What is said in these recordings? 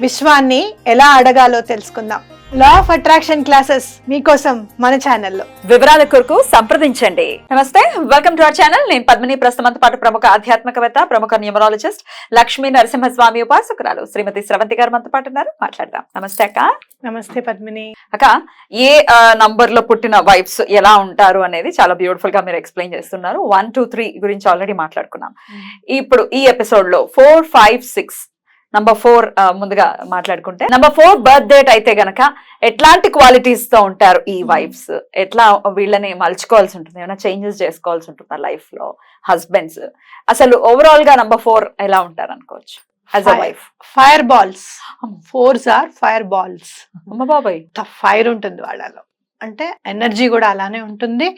విశ్వాన్ని ఎలా అడగాలో తెలుసుకుందాం. లా ఆఫ్ అట్రాక్షన్ క్లాసెస్ మీకోసం మన ఛానల్లో వివరాల కొరకు సంప్రదించండి. నమస్తే వెల్కమ్ టు అవర్ ఛానల్ నేను పద్మిని ప్రస్తుతంతో పాటు ప్రముఖ ఆధ్యాత్మికవేత్త ప్రముఖ న్యూమరాలజిస్ట్ లక్ష్మీ నరసింహస్వామి ఉపాసకురాలు శ్రీమతి స్రవంతి గారు మనతో పాటు ఉన్నారు. మాట్లాడదాం. నమస్తే అక్క. నమస్తే పద్మిని. అక్క ఏ నంబర్లో పుట్టిన వైఫ్స్ ఎలా ఉంటారు అనేది చాలా బ్యూటిఫుల్గా మీరు ఎక్స్ప్లెయిన్ చేస్తున్నారు. వన్ టూ త్రీ గురించి ఆల్రెడీ మాట్లాడుకున్నాం. ఇప్పుడు ఈ ఎపిసోడ్లో four five six number four ముందుగా మాట్లాడుకుంటే. నంబర్ ఫోర్ బర్త్ డేట్ అయితే గనక ఎట్లాంటి క్వాలిటీస్తో ఉంటారు ఈ వైఫ్స్ ఎట్లా వీళ్ళని మలుచుకోవాల్సి ఉంటుంది? ఏమైనా చేంజెస్ చేసుకోవాల్సి ఉంటుందా లైఫ్లో హస్బెండ్స్ అసలు ఓవరాల్గా నంబర్ ఫోర్ ఎలా ఉంటారు అనుకోవచ్చు? Fire balls fours are fire balls అమ్మ బాబాయ్. ఫైర్ ఉంటుంది వాళ్ళలో. అంటే ఎనర్జీ కూడా అలానే ఉంటుంది.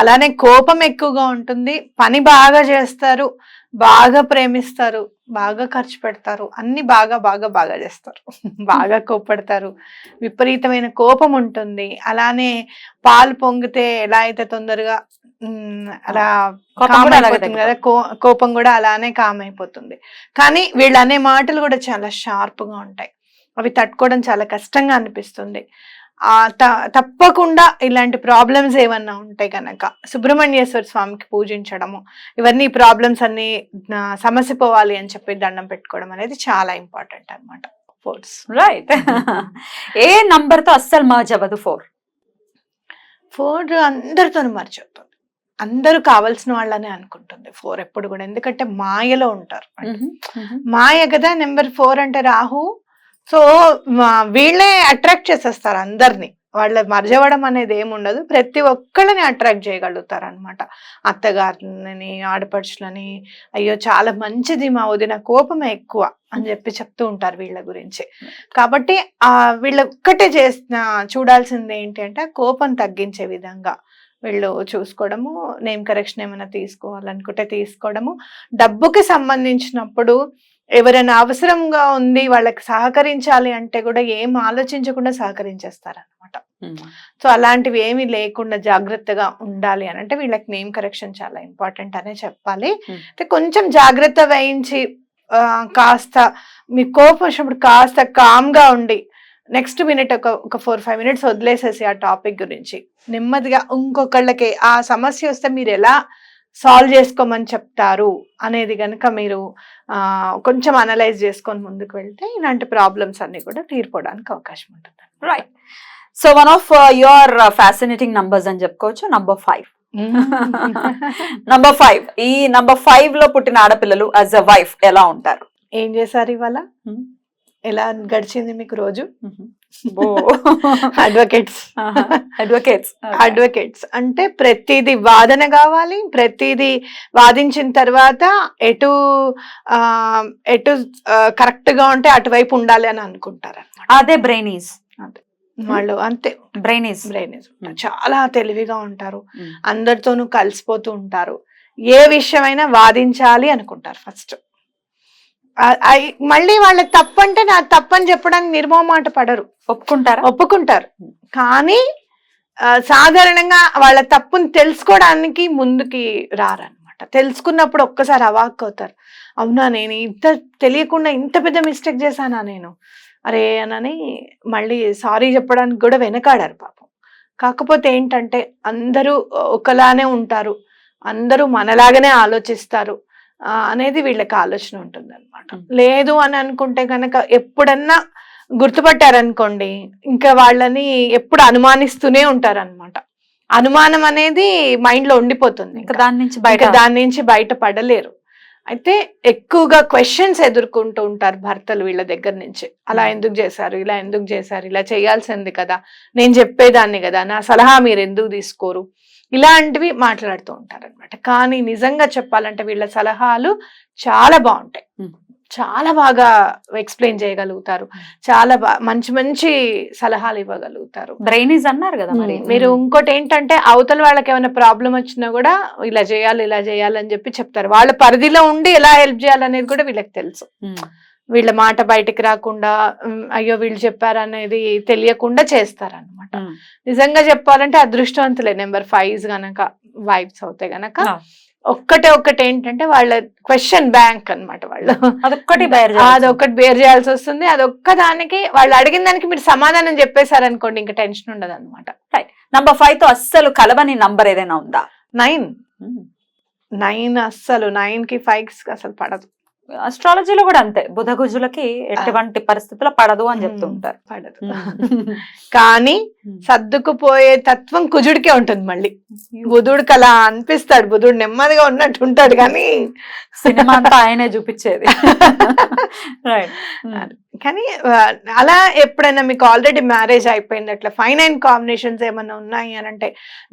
అలానే కోపం ఎక్కువగా ఉంటుంది. పని బాగా చేస్తారు. బాగా ప్రేమిస్తారు. బాగా ఖర్చు పెడతారు. అన్ని బాగా బాగా బాగా చేస్తారు. బాగా కోపడతారు విపరీతమైన కోపం ఉంటుంది. అలానే పాలు పొంగితే ఎలా అయితే తొందరగా అలా అయిపోతుంది కదా కో- కోపం కూడా అలానే కామ్ అయిపోతుంది. కానీ వీళ్ళు అనే మాటలు కూడా చాలా షార్ప్గా ఉంటాయి. అవి తట్టుకోవడం చాలా కష్టంగా అనిపిస్తుంది. తప్పకుండా ఇలాంటి ప్రాబ్లమ్స్ ఏమన్నా ఉంటాయి కనుక సుబ్రహ్మణ్యేశ్వర స్వామికి పూజించడము ఇవన్నీ ప్రాబ్లమ్స్ అన్ని సమస్య పోవాలి అని చెప్పి దండం పెట్టుకోవడం అనేది చాలా ఇంపార్టెంట్ అనమాట ఫోర్స్ రైట్ ఏ నంబర్తో అస్సలు మర్జ్ అవ్వదు ఫోర్ ఫోర్ అందరితో మర్చిపోతుంది అందరూ కావాల్సిన వాళ్ళనే అనుకుంటుంది ఫోర్ ఎప్పుడు కూడా. ఎందుకంటే మాయలో ఉంటారు. మాయ కదా నెంబర్ ఫోర్ అంటే రాహు సో వీళ్ళే అట్రాక్ట్ చేసేస్తారు అందరినీ. వాళ్ళ మర్జవడం అనేది ఏముండదు. ప్రతి ఒక్కళ్ళని అట్రాక్ట్ చేయగలుగుతారు అనమాట అత్తగారిని ఆడపడుచులని అయ్యో చాలా మంచిది మా వదిన కోపమే ఎక్కువ అని చెప్పి చెప్తూ ఉంటారు వీళ్ళ గురించి. కాబట్టి ఆ వీళ్ళ ఒక్కటే చేసిన చూడాల్సింది ఏంటి అంటే కోపం తగ్గించే విధంగా వీళ్ళు చూసుకోవడము నేమ్ కరెక్షన్ ఏమైనా తీసుకోవాలనుకుంటే తీసుకోవడము. డబ్బుకి సంబంధించినప్పుడు ఎవరైనా అవసరంగా ఉంది వాళ్ళకి సహకరించాలి అంటే కూడా ఏం ఆలోచించకుండా సహకరించేస్తారనమాట సో అలాంటివి ఏమీ లేకుండా జాగ్రత్తగా ఉండాలి అని అంటే వీళ్ళకి నేమ్ కరెక్షన్ చాలా ఇంపార్టెంట్ అనే చెప్పాలి. అయితే కొంచెం జాగ్రత్త వహించి కాస్త మీ కోపం వచ్చినప్పుడు కాస్త calm గా ఉండి నెక్స్ట్ మినిట్ ఒక ఒక ఫోర్ ఫైవ్ మినిట్స్ వదిలేసేసి ఆ టాపిక్ గురించి. నెమ్మదిగా ఇంకొకళ్ళకి ఆ సమస్య వస్తే మీరు ఎలా సాల్వ్ చేసుకోమని చెప్తారు అనేది కనుక మీరు కొంచెం అనలైజ్ చేసుకొని ముందుకు వెళ్తే ఇలాంటి ప్రాబ్లమ్స్ అన్ని కూడా తీరిపోవడానికి అవకాశం ఉంటుంది right so one of your fascinating numbers అని చెప్పుకోవచ్చు. నంబర్ ఫైవ్ నంబర్ ఫైవ్ ఈ నంబర్ ఫైవ్లో పుట్టిన ఆడపిల్లలు యాజ్ అ వైఫ్ ఎలా ఉంటారు? ఏం చేశారు ఇవాళ? Hmm. ఎలా గడిచింది మీకు రోజు. అడ్వకేట్స్ అడ్వకేట్స్ అడ్వకేట్స్ అంటే ప్రతిదీ వాదన కావాలి ప్రతిదీ వాదించిన తర్వాత ఎటు ఎటు కరెక్ట్గా ఉంటే అటువైపు ఉండాలి అని అనుకుంటారు. అదే బ్రెయినీస్ వాళ్ళు అంతే. బ్రెయినీస్ బ్రెయిన్ చాలా తెలివిగా ఉంటారు. అందరితోనూ కలిసిపోతూ ఉంటారు. ఏ విషయమైనా వాదించాలి అనుకుంటారు ఫస్ట్. మళ్ళీ వాళ్ళకి తప్పంటే నా తప్పని చెప్పడానికి నిర్మోమాట పడరు. ఒప్పుకుంటారా? ఒప్పుకుంటారు. కానీ సాధారణంగా వాళ్ళ తప్పుని తెలుసుకోవడానికి ముందుకి రారనమాట తెలుసుకున్నప్పుడు ఒక్కసారి అవాక్ అవుతారు. అవునా నేను ఇంత తెలియకుండా ఇంత పెద్ద మిస్టేక్ చేశానా నేను? అరే అనని మళ్ళీ సారీ చెప్పడానికి కూడా వెనకాడారు పాపం. కాకపోతే ఏంటంటే అందరూ ఒకలానే ఉంటారు. అందరూ మనలాగానే ఆలోచిస్తారు. అనేది వీళ్ళకి ఆలోచన ఉంటుంది అనమాట. లేదు అని అనుకుంటే కనుక ఎప్పుడన్నా గుర్తుపట్టారనుకోండి ఇంకా వాళ్ళని ఎప్పుడు అనుమానిస్తూనే ఉంటారన్నమాట. అనుమానం అనేది మైండ్లో ఉండిపోతుంది ఇంకా. దాని నుంచి బయట దాని నుంచి బయట పడలేరు అయితే ఎక్కువగా క్వశ్చన్స్ ఎదుర్కొంటూ ఉంటారు భర్తలు వీళ్ళ దగ్గర నుంచి. అలా. ఎందుకు చేశారు? ఇలా ఎందుకు చేశారు? ఇలా చేయాల్సింది కదా. నేను చెప్పేదాన్ని కదా. నా సలహా మీరు ఎందుకు తీసుకోరు? ఇలాంటివి మాట్లాడుతూ ఉంటారు అనమాట కానీ నిజంగా చెప్పాలంటే వీళ్ళ సలహాలు చాలా బాగుంటాయి. చాలా బాగా ఎక్స్ప్లెయిన్ చేయగలుగుతారు. చాలా బా మంచి మంచి సలహాలు ఇవ్వగలుగుతారు. బ్రెయినీస్ అన్నారు కదా మరి. మీరు ఇంకోటి ఏంటంటే అవతల వాళ్ళకి ఏమైనా ప్రాబ్లం వచ్చినా కూడా ఇలా చేయాలి ఇలా చేయాలి అని చెప్పి చెప్తారు. వాళ్ళ పరిధిలో ఉండి ఎలా హెల్ప్ చేయాలనేది కూడా వీళ్ళకి తెలుసు. వీళ్ళ మాట బయటికి రాకుండా అయ్యో వీళ్ళు చెప్పారనేది తెలియకుండా చేస్తారన్నమాట. ఉమ్. నిజంగా చెప్పాలంటే అదృష్టవంతులే. నెంబర్ ఫైవ్ గనక వైబ్స్ అవుతాయి గనక. ఒక్కటే ఒక్కటి ఏంటంటే వాళ్ళ క్వశ్చన్ బ్యాంక్ అన్నమాట వాళ్ళు. అదొక్కటి బయర్ అదొక్కటి బేర్ చేయాల్సి వస్తుంది. అదొక్క దానికి వాళ్ళు అడిగిన దానికి మీరు సమాధానం చెప్పేశారనుకోండి ఇంకా టెన్షన్ ఉండదు అనమాట నంబర్ ఫైవ్తో అస్సలు కలవని నంబర్ ఏదైనా ఉందా? నైన్. నైన్ అస్సలు నైన్కి ఫైవ్ అసలు పడదు. అస్ట్రాలజీలో కూడా అంతే. బుధ గుజులకి ఎటువంటి పరిస్థితుల్లో పడదు అని చెప్తూ ఉంటారు పడదు. కానీ సర్దుకుపోయే తత్వం కుజుడికే ఉంటుంది మళ్ళీ. బుధుడికి అలా అనిపిస్తాడు. బుధుడు నెమ్మదిగా ఉన్నట్టు ఉంటాడు కానీ సినిమా అంతా ఆయనే చూపించేది. రైట్ కానీ అలా ఎప్పుడైనా మీకు ఆల్రెడీ మ్యారేజ్ అయిపోయింది అట్లా ఫైవ్ నైన్ కాంబినేషన్స్ ఏమైనా ఉన్నాయి అని అంటే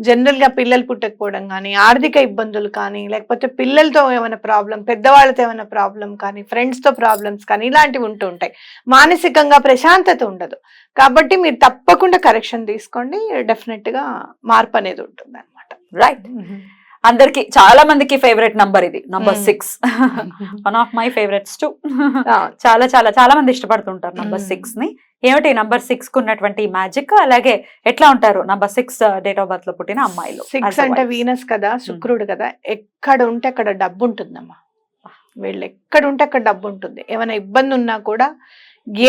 జనరల్గా పిల్లలు పుట్టకపోవడం కానీ ఆర్థిక ఇబ్బందులు కానీ లేకపోతే పిల్లలతో ఏమైనా ప్రాబ్లం పెద్దవాళ్ళతో ఏమైనా ప్రాబ్లం కానీ ఫ్రెండ్స్తో ప్రాబ్లమ్స్ కానీ ఇలాంటివి ఉంటూ ఉంటాయి. మానసికంగా ప్రశాంతత ఉండదు. కాబట్టి మీరు తప్పకుండా కరెక్షన్ తీసుకోండి. డెఫినెట్గా మార్పు అనేది ఉంటుంది అనమాట రైట్ అందరికి చాలా మందికి ఫేవరెట్ నంబర్ ఇది. Number. Six one of my favourites to చాలా చాలా చాలా మంది ఇష్టపడుతుంటారు నంబర్. సిక్స్ని. ఏమిటి నంబర్ సిక్స్కు ఉన్నటువంటి మ్యాజిక్ అలాగే ఎట్లా ఉంటారు నంబర్ సిక్స్ డేట్ ఆఫ్ బర్త్లో పుట్టిన అమ్మాయిలు సిక్స్ అంటే వీనస్ కదా శుక్రుడు కదా ఎక్కడ ఉంటే అక్కడ డబ్బు ఉంటుందమ్మా. వీళ్ళు ఎక్కడ ఉంటే అక్కడ డబ్బు ఉంటుంది. ఏమైనా ఇబ్బంది ఉన్నా కూడా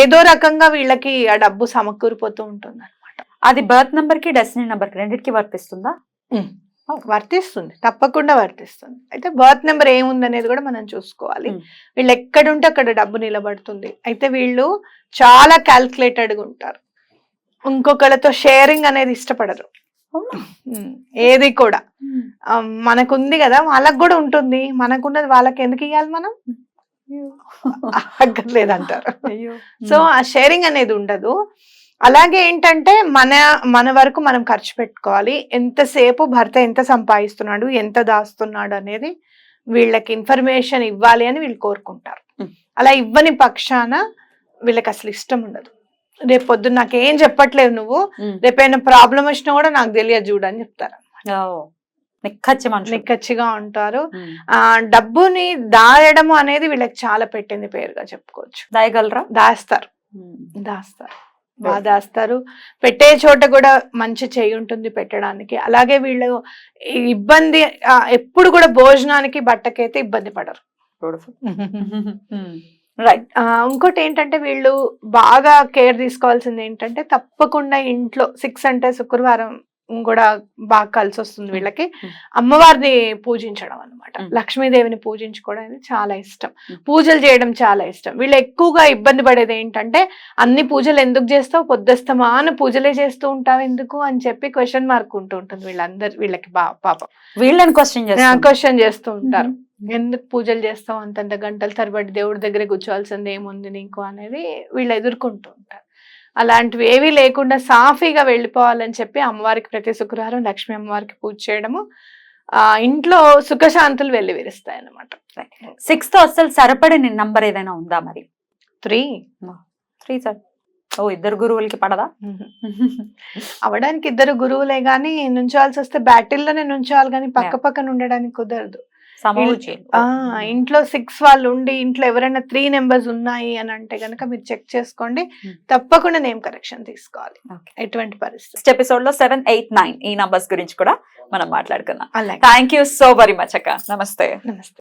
ఏదో రకంగా వీళ్ళకి ఆ డబ్బు సమకూరిపోతూ ఉంటుంది అనమాట అది బర్త్ నంబర్కి డెస్టినీ నంబర్కి రెండింటికి వర్తిస్తుందా? వర్తిస్తుంది తప్పకుండా వర్తిస్తుంది. అయితే బర్త్ నెంబర్ ఏముందనేది కూడా మనం చూసుకోవాలి. వీళ్ళు ఎక్కడ ఉంటే అక్కడ డబ్బు నిలబడుతుంది. అయితే వీళ్ళు చాలా క్యాల్కులేటెడ్గా ఉంటారు. ఇంకొకళ్ళతో షేరింగ్ అనేది ఇష్టపడరు. ఏది కూడా. మనకుంది కదా వాళ్ళకు కూడా ఉంటుంది. మనకున్నది వాళ్ళకి ఎందుకు ఇవ్వాలి మనం? అక్కర్లేదు అంటారు సో ఆ షేరింగ్ అనేది ఉండదు. అలాగే ఏంటంటే మన మన వరకు మనం ఖర్చు పెట్టుకోవాలి. ఎంతసేపు భర్త ఎంత సంపాదిస్తున్నాడు ఎంత దాస్తున్నాడు అనేది వీళ్ళకి ఇన్ఫర్మేషన్ ఇవ్వాలి అని వీళ్ళు కోరుకుంటారు. అలా ఇవ్వని పక్షాన వీళ్ళకి అసలు ఇష్టం ఉండదు. రేపు పొద్దున్న నాకేం చెప్పట్లేదు నువ్వు రేపైనా ప్రాబ్లం వచ్చినా కూడా నాకు తెలియదు చూడు అని చెప్తారు నిక్కచ్చి మనుషులు. నిక్కచ్చిగా ఉంటారు. ఆ డబ్బుని దాయడము అనేది వీళ్ళకి చాలా పెట్టింది పేరుగా చెప్పుకోవచ్చు. దాయగలరా? దాస్తారు. దాస్తారు. బాగా దాస్తారు. పెట్టే చోట కూడా మంచి చెయ్యి ఉంటుంది పెట్టడానికి. అలాగే వీళ్ళు ఇబ్బంది ఎప్పుడు కూడా భోజనానికి బట్టకైతే ఇబ్బంది పడరు. రైట్ ఇంకోటి ఏంటంటే వీళ్ళు బాగా కేర్ తీసుకోవాల్సింది ఏంటంటే తప్పకుండా ఇంట్లో సిక్స్ అంటే శుక్రవారం కూడా బాగా కలిసి వస్తుంది వీళ్ళకి. అమ్మవారిని పూజించడం అనమాట. లక్ష్మీదేవిని పూజించుకోవడం అనేది చాలా ఇష్టం. పూజలు చేయడం చాలా ఇష్టం. వీళ్ళు ఎక్కువగా ఇబ్బంది పడేది ఏంటంటే అన్ని పూజలు ఎందుకు చేస్తావు? పొద్దుస్తమా అని పూజలే చేస్తూ ఉంటావు ఎందుకు? అని చెప్పి క్వశ్చన్ మార్క్ ఉంటూ ఉంటుంది వీళ్ళందరు వీళ్ళకి బా పాపం. వీళ్ళని క్వశ్చన్ క్వశ్చన్ చేస్తూ ఉంటారు. ఎందుకు పూజలు చేస్తావు? అంతంత గంటల తరబడి దేవుడి దగ్గర కూర్చోవాల్సింది ఏముంది నీకు? అనేది వీళ్ళు ఎదుర్కొంటూ ఉంటారు. అలాంటివి ఏవీ లేకుండా సాఫీగా వెళ్ళిపోవాలని చెప్పి అమ్మవారికి ప్రతి శుక్రవారం లక్ష్మీ అమ్మవారికి పూజ చేయడము ఆ ఇంట్లో సుఖశాంతులు వెళ్ళి విరుస్తాయి అన్నమాట సిక్స్తో అసలు సరిపడని నంబర్ ఏదైనా ఉందా మరి? త్రీ త్రీ సార్ ఓ ఇద్దరు గురువులకి పడదా? అవడానికి ఇద్దరు గురువులే గాని నుంచోవాల్సి వస్తే బ్యాటిల్లోనే నుంచోవాలి కానీ పక్క పక్కన ఉండడానికి కుదరదు. ఇంట్లో సిక్స్ వాళ్ళు ఉండి ఇంట్లో ఎవరైనా త్రీ నెంబర్స్ ఉన్నాయి అని అంటే గనక మీరు చెక్ చేసుకోండి. Hmm. తప్పకుండా నేమ్ కరెక్షన్ తీసుకోవాలి. ఎటువంటి పరిస్థితి? ఎపిసోడ్లో సెవెన్ ఎయిట్ నైన్ ఈ నంబర్స్ గురించి కూడా మనం మాట్లాడుకుందాం. Thank you so very much అక్క. నమస్తే. నమస్తే.